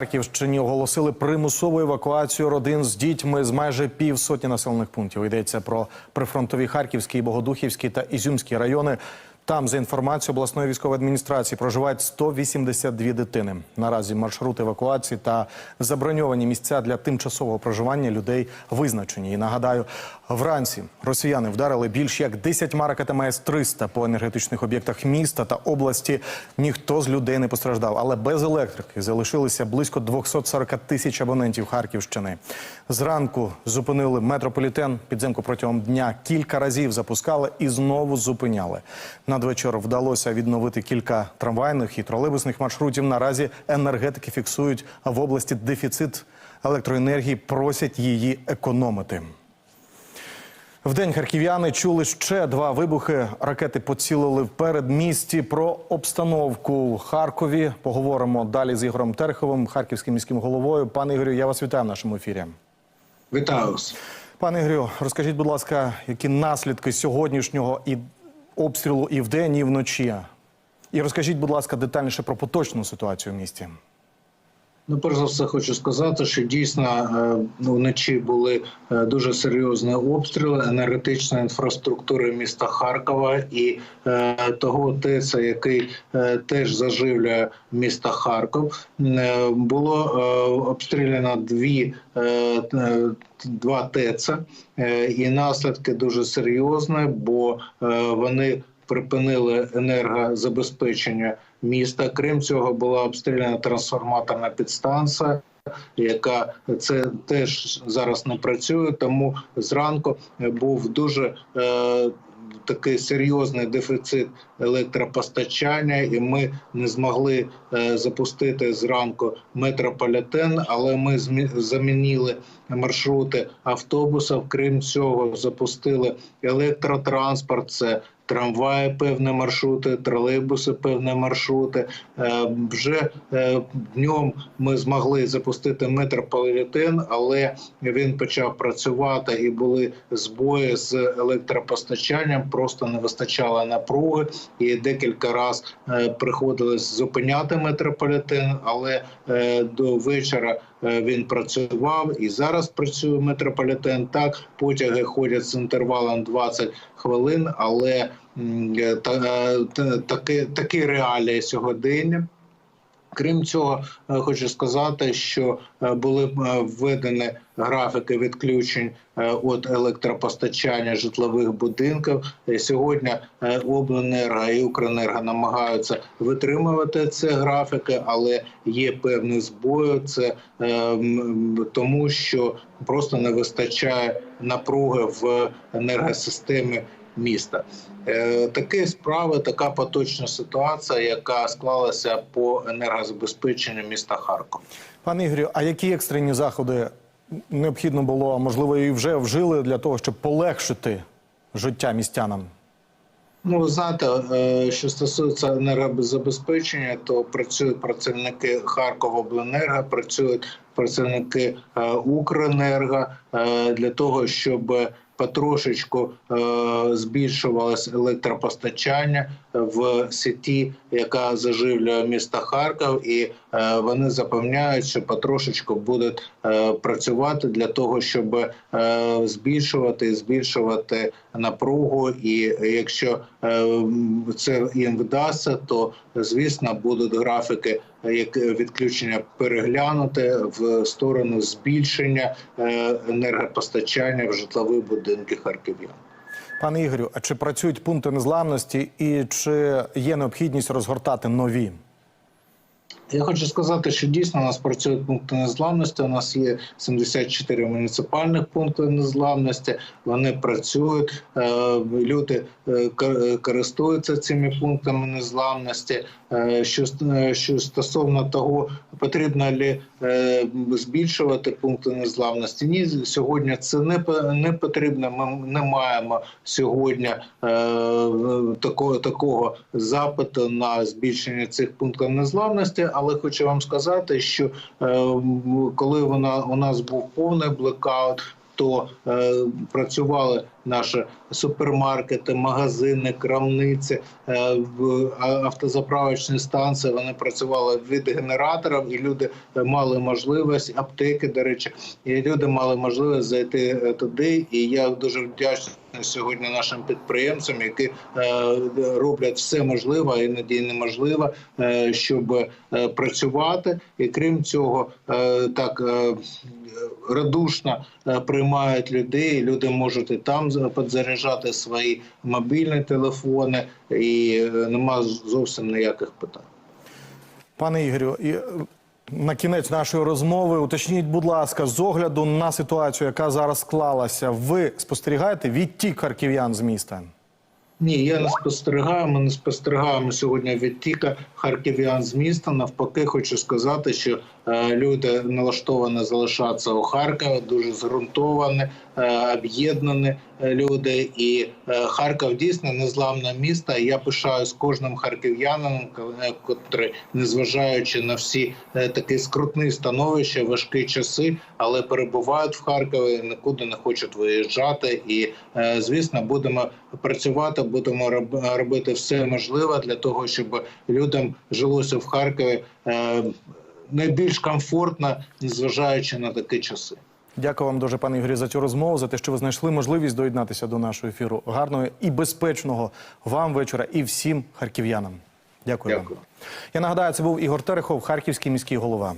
Харківщині оголосили примусову евакуацію родин з дітьми з майже півсотні населених пунктів. Йдеться про прифронтові Харківський, Богодухівський та Ізюмський райони. Там, за інформацією обласної військової адміністрації, проживають 182 дитини. Наразі маршрут евакуації та заброньовані місця для тимчасового проживання людей визначені. І нагадаю, вранці росіяни вдарили більш як 10 ракетами С-300 по енергетичних об'єктах міста та області. Ніхто з людей не постраждав, але без електрики залишилися близько 240 тисяч абонентів Харківщини. Зранку зупинили метрополітен. Підземку протягом дня кілька разів запускали і знову зупиняли. Надвечір вдалося відновити кілька трамвайних і тролейбусних маршрутів. Наразі енергетики фіксують в області дефіцит електроенергії, просять її економити. Вдень харків'яни чули ще два вибухи. Ракети поцілили в передмісті. Про обстановку в Харкові поговоримо далі з Ігорем Терховим, харківським міським головою. Пане Ігорю, я вас вітаю в нашому ефірі. Вітаю вас. Пане Ігорю, розкажіть, будь ласка, які наслідки сьогоднішнього і обстрілу і вдень, і вночі? І розкажіть, будь ласка, детальніше про поточну ситуацію в місті. Ну, перш за все, хочу сказати, що дійсно е, ну, вночі були е, дуже серйозні обстріли енергетичної інфраструктури міста Харкова і е, того ТЕЦ, який теж заживлює місто Харків. Е, було обстріляно дві два ТЕЦ, е, і наслідки дуже серйозні, бо вони припинили енергозабезпечення міста. Крім цього, була обстріляна трансформаторна підстанція. Яка це теж зараз не працює, тому зранку був дуже е, такий серйозний дефіцит електропостачання, і ми не змогли е, запустити зранку метрополітен, але ми замінили маршрути автобусів. Крім цього, запустили електротранспорт. Це трамваї, певні маршрути, тролейбуси, певні маршрути. Е, Вже е, днем ми змогли запустити метрополітен, але він почав працювати і були збої з електропостачанням. Просто не вистачало напруги, і декілька разів приходилось зупиняти метрополітен, але е, до вечора. Е, Він працював і зараз працює метрополітен. Так потяги ходять з інтервалом 20 хвилин, але е, е, та- такі, такі реалії сьогодення. Крім цього, е, хочу сказати, що е, були е, введені графіки відключень від електропостачання житлових будинків. Сьогодні обленерго і Укренерго намагаються витримувати ці графіки, але є певні збої. Це тому, що просто не вистачає напруги в енергосистемі міста. Е, Такі справи, така поточна ситуація, яка склалася по енергозабезпеченню міста Харкова. Пане Ігорю, а які екстрені заходи необхідно було, а можливо, і вже вжили для того, щоб полегшити життя містянам? Ну, ви знаєте, е, що стосується енергозабезпечення, то працюють працівники Харковобленерго, працюють працівники е, Укренерго для того, щоб потрошечку е, збільшувалось електропостачання в сіті, яка заживлює місто Харків, і е, вони запевняють, що потрошечку будуть е, працювати для того, щоб е, збільшувати збільшувати напругу. І якщо це їм вдасться, то звісно будуть графіки як відключення переглянути в сторону збільшення енергопостачання в житлові будинки харків'ян. Пане Ігорю, а чи працюють пункти незламності і чи є необхідність розгортати нові? Я хочу сказати, що дійсно у нас працюють пункти незламності. У нас є 74 муніципальних пункти незламності. Вони працюють. е, Люди е, користуються цими пунктами незламності. Е, Що що стосовно того, потрібно е, збільшувати пункти незламності? Ні, сьогодні це не не потрібно. Ми не маємо сьогодні е, такого такого запиту на збільшення цих пунктів незламності. Але хочу вам сказати, що е, коли вона у нас був повний блекаут, то е, працювали наші супермаркети, магазини, крамниці, е, автозаправочні станції. Вони працювали від генераторів, і люди е, мали можливість аптеки. До речі, і люди мали можливість зайти е, туди. І я дуже вдячний сьогодні нашим підприємцям, які е, роблять все можливе, іноді неможливе, е, щоб е, працювати. І крім цього, так радушно приймають людей. Люди можуть і там за- підзаряджати свої мобільні телефони, і нема зовсім ніяких питань. Пане Ігорю, на кінець нашої розмови уточніть, будь ласка, з огляду на ситуацію, яка зараз склалася, ви спостерігаєте відтік харків'ян з міста? Ні, я не спостерігаю. Ми не спостерігаємо сьогодні відтіка харків'ян з міста. Навпаки, хочу сказати, що е, люди налаштовані залишатися у Харкові, дуже зґрунтовані, е, об'єднані люди. І е, Харків дійсно незламне місто. Я пишаюсь кожним харків'янином, е, котрий, незважаючи на всі е, такі скрутні становища, важкі часи, але перебувають в Харкові, нікуди не хочуть виїжджати. І звісно, будемо працювати, будемо робити все можливе для того, щоб людям жилося в Харкові найбільш комфортно, незважаючи на такі часи. Дякую вам дуже, пане Ігорі, за цю розмову, за те, що ви знайшли можливість доєднатися до нашого ефіру. Гарного і безпечного вам вечора і всім харків'янам. Дякую, Дякую. вам. Я нагадаю, це був Ігор Терехов, харківський міський голова.